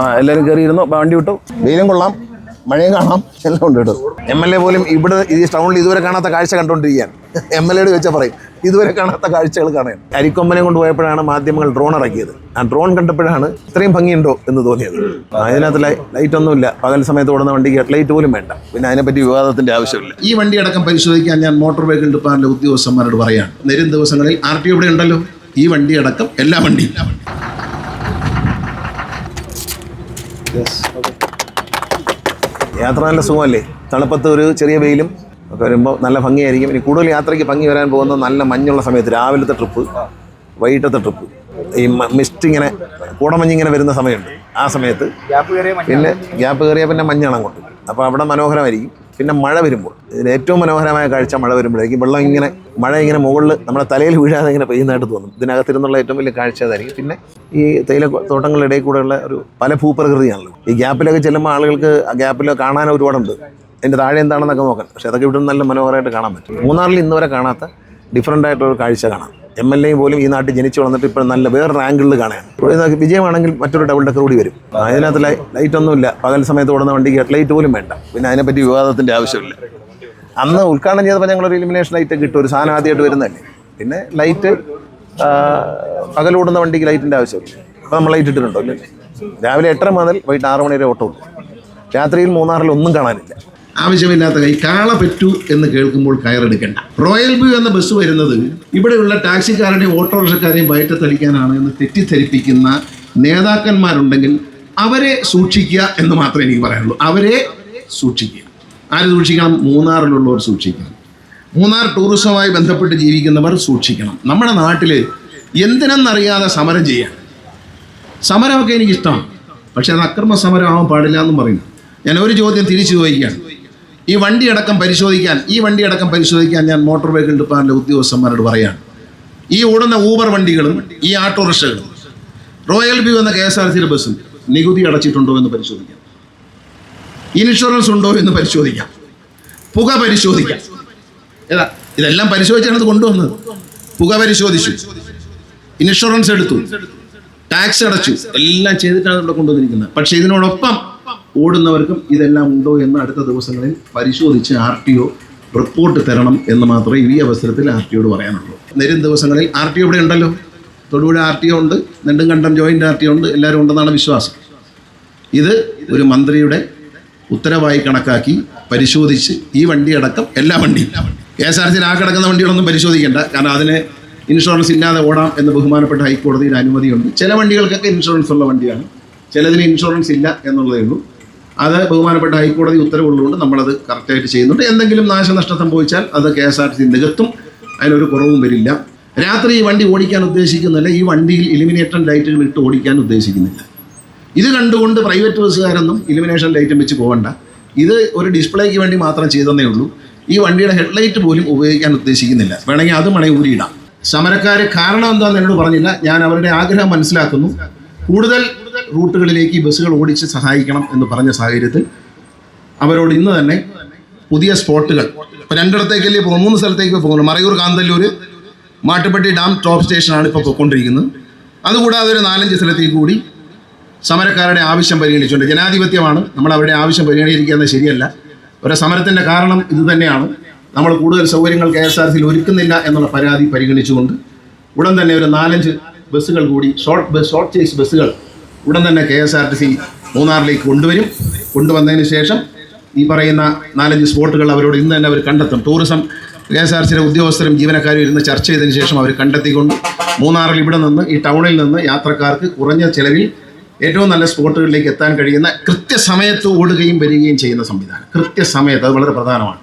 ആ എല്ലാവരും കയറിയിരുന്നു വണ്ടി വിട്ടു. വെയിലും കൊള്ളാം. മഴയും കാണാം. എല്ലാം ഉണ്ട് കേട്ടോ. എം എൽ എ പോലും ഇവിടെ ഈ ടൗണിൽ ഇതുവരെ കാണാത്ത കാഴ്ച കണ്ടുകൊണ്ടിരിക്കുകയാണ് എം എൽ എ ചോദിച്ചാൽ പറയും ഇതുവരെ കാണാത്ത കാഴ്ചകൾ കാണാൻ. അരിക്കൊമ്പനെ കൊണ്ട് പോയപ്പോഴാണ് മാധ്യമങ്ങൾ ഡ്രോൺ ഇറക്കിയത്. ആ ഡ്രോൺ കണ്ടപ്പോഴാണ് ഇത്രയും ഭംഗിയുണ്ടോ എന്ന് തോന്നിയത്. അതിനകത്ത് ലൈറ്റ് ഒന്നുമില്ല പകൽ സമയത്ത് ഓടുന്ന വണ്ടിക്ക് ഹെഡ്ലൈറ്റ് പോലും വേണ്ട. പിന്നെ അതിനെപ്പറ്റി വിവാദത്തിന്റെ ആവശ്യമില്ല. ഈ വണ്ടി അടക്കം പരിശോധിക്കാൻ ഞാൻ മോട്ടോർ വെഹിക്കിൾ ഡിപ്പാർട്ട്മെന്റ് ഉദ്യോഗസ്ഥന്മാരോട് പറയാണ് വരും ദിവസങ്ങളിൽ ആർ ടി ഇവിടെ ഉണ്ടല്ലോ. ഈ വണ്ടി അടക്കം എല്ലാ വണ്ടിയും. യാത്ര നല്ല സുഖമല്ലേ? തണുപ്പത്ത് ഒരു ചെറിയ വെയിലും ഒക്കെ വരുമ്പോൾ നല്ല ഭംഗിയായിരിക്കും. ഇനി കൂടുതൽ യാത്രയ്ക്ക് ഭംഗി വരാൻ പോകുന്ന നല്ല മഞ്ഞുള്ള സമയത്ത് രാവിലത്തെ ട്രിപ്പ് വൈകിട്ടത്തെ ട്രിപ്പ് ഈ മിസ്റ്റ് ഇങ്ങനെ കൂടമഞ്ഞിങ്ങനെ വരുന്ന സമയമുണ്ട്. ആ സമയത്ത് പിന്നെ ഗ്യാപ്പ് കയറിയാൽ പിന്നെ മഞ്ഞാണ് അങ്ങോട്ട്. അപ്പോൾ അവിടെ മനോഹരമായിരിക്കും. പിന്നെ മഴ വരുമ്പോൾ. ഇതിന് ഏറ്റവും മനോഹരമായ കാഴ്ച മഴ വരുമ്പോഴായിരിക്കും. വെള്ളം ഇങ്ങനെ മഴ ഇങ്ങനെ മുകളിൽ നമ്മുടെ തലയിൽ വീഴാതെ ഇങ്ങനെ പെയ്യുന്നതായിട്ട് തോന്നും. ഇതിനകത്തിരുന്നുള്ള ഏറ്റവും വലിയ കാഴ്ച അതായിരിക്കും. പിന്നെ ഈ തേയില തോട്ടങ്ങളുടെ ഇടയിൽ കൂടെയുള്ള ഒരു പല ഭൂപ്രകൃതിയാണല്ലോ. ഈ ഗ്യാപ്പിലൊക്കെ ചെല്ലുമ്പോൾ ആളുകൾക്ക് ആ ഗ്യാപ്പിൽ കാണാൻ ഒരുപാടുണ്ട്. അതിന്റെ താഴെ എന്താണെന്നൊക്കെ നോക്കാൻ പക്ഷേ അതൊക്കെ ഇവിടെ നല്ല മനോഹരമായിട്ട് കാണാൻ പറ്റും. മൂന്നാറിൽ ഇന്നുവരെ കാണാത്ത ഡിഫറന്റ് ആയിട്ടൊരു കാഴ്ച കാണാം. എം എൽ എ പോലും ഈ നാട്ടിൽ ജനിച്ചു വളർന്നിട്ട് ഇപ്പോൾ നല്ല വേറൊരു ആംഗിളിൽ കാണാൻ വിജയമാണെങ്കിൽ മറ്റൊരു ഡബിൾ ഡെക്കർ കൂടി വരും. അതിനകത്ത് ലൈറ്റ് ഒന്നുമില്ല. പകൽ സമയത്ത് ഓടുന്ന വണ്ടിക്ക് ഹെഡ് ലൈറ്റ് പോലും വേണ്ട. പിന്നെ അതിനെപ്പറ്റി വിവാദത്തിന്റെ ആവശ്യമില്ല. അന്ന് ഉദ്ഘാടനം ചെയ്തപ്പോൾ ഞങ്ങളൊരു ഇലിമിനേഷൻ ലൈറ്റ് കിട്ടും. ഒരു സാധനം ആദ്യമായിട്ട് വരുന്നതല്ലേ. പിന്നെ ലൈറ്റ് പകലോടുന്ന വണ്ടിക്ക് ലൈറ്റിന്റെ ആവശ്യമില്ല. അപ്പോൾ നമ്മൾ ലൈറ്റ് ഇട്ടിട്ടുണ്ടോ രാവിലെ എട്ടര മുതൽ വൈകിട്ട് ആറ് മണി വരെ ഓട്ടോ ഉണ്ട്. രാത്രിയിൽ മൂന്നാറിൽ ഒന്നും കാണാനില്ല. ആവശ്യമില്ലാത്ത കൈ കാള പെറ്റു എന്ന് കേൾക്കുമ്പോൾ കയറെടുക്കണ്ട. റോയൽ വ്യൂ എന്ന ബസ് വരുന്നത് ഇവിടെയുള്ള ടാക്സിക്കാരുടെയും ഓട്ടോറിക്ഷക്കാരെയും വയറ്റത്തടിക്കാനാണ് എന്ന് തെറ്റിദ്ധരിപ്പിക്കുന്ന നേതാക്കന്മാരുണ്ടെങ്കിൽ അവരെ സൂക്ഷിക്കുക എന്ന് മാത്രമേ എനിക്ക് പറയാനുള്ളൂ. അവരെ സൂക്ഷിക്കുക. ആര് സൂക്ഷിക്കണം? മൂന്നാറിലുള്ളവർ സൂക്ഷിക്കണം. മൂന്നാർ ടൂറിസവുമായി ബന്ധപ്പെട്ട് ജീവിക്കുന്നവർ സൂക്ഷിക്കണം. നമ്മുടെ നാട്ടിൽ എന്തിനെന്നറിയാതെ സമരം ചെയ്യാൻ. സമരമൊക്കെ എനിക്കിഷ്ടമാണ്. പക്ഷേ അത് അക്രമ സമരം ആവാൻ പാടില്ല എന്നും പറയുന്നു. ഞാൻ ഒരു ചോദ്യം തിരിച്ചു ചോദിക്കുകയാണ്. ഈ വണ്ടി അടക്കം പരിശോധിക്കാൻ ഈ വണ്ടി അടക്കം പരിശോധിക്കാൻ ഞാൻ മോട്ടോർ വെഹിക്കിൾ ഡിപ്പാർട്ട്മെന്റ് ഉദ്യോഗസ്ഥന്മാരോട് പറയാണ്. ഈ ഓടുന്ന ഊബർ വണ്ടികളും ഈ ഓട്ടോറിക്ഷകളും റോയൽ വ്യൂ എന്ന കെ എസ് ആർ സിയുടെ ബസ്സും നികുതി അടച്ചിട്ടുണ്ടോ എന്ന് പരിശോധിക്കാം. ഇൻഷുറൻസ് ഉണ്ടോ എന്ന് പരിശോധിക്കാം. പുക പരിശോധിക്കാം. ഏതാ ഇതെല്ലാം പരിശോധിച്ചാണ് ഇത് കൊണ്ടുവന്നത്. പുക പരിശോധിച്ചു. ഇൻഷുറൻസ് എടുത്തു. ടാക്സ് അടച്ചു. എല്ലാം ചെയ്തിട്ടാണ് ഇവിടെ കൊണ്ടുവന്നിരിക്കുന്നത്. പക്ഷേ ഇതിനോടൊപ്പം ഓടുന്നവർക്കും ഇതെല്ലാം ഉണ്ടോ എന്ന് അടുത്ത ദിവസങ്ങളിൽ പരിശോധിച്ച് ആർ ടി ഒ റിപ്പോർട്ട് തരണം എന്ന് മാത്രമേ ഈ അവസരത്തിൽ ആർ ടി ഒട് പറയാനുള്ളൂ. നേരം ദിവസങ്ങളിൽ ആർ ടി ഒ ഇവിടെ ഉണ്ടല്ലോ. തൊടുപുഴ ആർ ടി ഒ ഉണ്ട് Nedumkandam joint R T O ഉണ്ട് എല്ലാവരും ഉണ്ടെന്നാണ് വിശ്വാസം. ഇത് ഒരു മന്ത്രിയുടെ ഉത്തരവായി കണക്കാക്കി പരിശോധിച്ച് ഈ വണ്ടി അടക്കം എല്ലാ വണ്ടിയും. കെ എസ് ആർ സിയിൽ ആ കിടക്കുന്ന വണ്ടികളൊന്നും പരിശോധിക്കേണ്ട. കാരണം അതിന് ഇൻഷുറൻസ് ഇല്ലാതെ ഓടാം എന്ന് ബഹുമാനപ്പെട്ട ഹൈക്കോടതിയിൽ അനുമതിയുണ്ട്. ചില വണ്ടികൾക്കൊക്കെ ഇൻഷുറൻസ് ഉള്ള വണ്ടിയാണ്. ചിലതിന് ഇൻഷുറൻസ് ഇല്ല എന്നുള്ളതേ ഉള്ളൂ. അത് ബഹുമാനപ്പെട്ട ഹൈക്കോടതി ഉത്തരവുള്ളതുകൊണ്ട് നമ്മളത് കറക്റ്റായിട്ട് ചെയ്യുന്നുണ്ട്. എന്തെങ്കിലും നാശനഷ്ടം സംഭവിച്ചാൽ അത് K S R T C നികത്തും അതിനൊരു കുറവും വരില്ല. രാത്രി ഈ വണ്ടി ഓടിക്കാൻ ഉദ്ദേശിക്കുന്നില്ല. ഈ വണ്ടിയിൽ ഇലിമിനേറ്റർ ലൈറ്റുകൾ ഇട്ട് ഓടിക്കാൻ ഉദ്ദേശിക്കുന്നില്ല. ഇത് കണ്ടുകൊണ്ട് പ്രൈവറ്റ് ബസ്സുകാരൊന്നും ഇലിമിനേഷൻ ലൈറ്റും വെച്ച് പോകണ്ട ഇത് ഒരു ഡിസ്പ്ലേക്ക് വേണ്ടി മാത്രം ചെയ്തതേ ഉള്ളൂ. ഈ വണ്ടിയുടെ ഹെഡ്ലൈറ്റ് പോലും ഉപയോഗിക്കാൻ ഉദ്ദേശിക്കുന്നില്ല. വേണമെങ്കിൽ അത് മണി ഊരിയിടാം കാരണം എന്താണെന്ന് എന്നോട് പറഞ്ഞില്ല. ഞാൻ അവരുടെ ആഗ്രഹം മനസ്സിലാക്കുന്നു. കൂടുതൽ റൂട്ടുകളിലേക്ക് ഈ ബസ്സുകൾ ഓടിച്ച് സഹായിക്കണം എന്ന് പറഞ്ഞ സാഹചര്യത്തിൽ അവരോട് ഇന്ന് തന്നെ പുതിയ സ്പോട്ടുകൾ. ഇപ്പോൾ രണ്ടിടത്തേക്കല്ലേ പോകും മൂന്ന് സ്ഥലത്തേക്ക് പോകുന്നു മറയൂർ കാന്തല്ലൂർ മാട്ടുപ്പെട്ടി ഡാം ടോപ്പ് സ്റ്റേഷനാണ് ഇപ്പോൾ പോയിക്കൊണ്ടിരിക്കുന്നത് അതുകൂടാതെ ഒരു നാലഞ്ച് സ്ഥലത്തേക്ക് കൂടി സമരക്കാരുടെ ആവശ്യം പരിഗണിച്ചുകൊണ്ട് ജനാധിപത്യമാണ്. നമ്മൾ അവരുടെ ആവശ്യം പരിഗണിക്കുന്നത് ശരിയല്ല. ഒരു സമരത്തിന്റെ കാരണം ഇത് തന്നെയാണ്. നമ്മൾ കൂടുതൽ സൗകര്യങ്ങൾ കെ എസ് ആർ സിയിൽ ഒരുക്കുന്നില്ല എന്നുള്ള പരാതി പരിഗണിച്ചുകൊണ്ട് ഉടൻ തന്നെ ഒരു നാലഞ്ച് ബസ്സുകൾ കൂടി ഷോർട്ട് ബസ് ഷോർട്ട് ചേസ് ബസ്സുകൾ ഉടൻ തന്നെ K S R T C മൂന്നാറിലേക്ക് കൊണ്ടുവരും. കൊണ്ടുവന്നതിന് ശേഷം ഈ പറയുന്ന നാലഞ്ച് സ്പോട്ടുകൾ അവരോട് ഇന്ന് തന്നെ അവർ കണ്ടെത്തും. ടൂറിസം കെ എസ് ആർ സിയുടെ ഉദ്യോഗസ്ഥരും ജീവനക്കാരും ഇരുന്ന് ചർച്ച ചെയ്തതിന് ശേഷം അവർ കണ്ടെത്തിക്കൊണ്ട് മൂന്നാറിൽ ഇവിടെ നിന്ന് ഈ ടൗണിൽ നിന്ന് യാത്രക്കാർക്ക് കുറഞ്ഞ ചിലവിൽ ഏറ്റവും നല്ല സ്പോട്ടുകളിലേക്ക് എത്താൻ കഴിയുന്ന കൃത്യസമയത്ത് ഓടുകയും വരികയും ചെയ്യുന്ന സംവിധാനം. കൃത്യസമയത്ത് അത് വളരെ പ്രധാനമാണ്.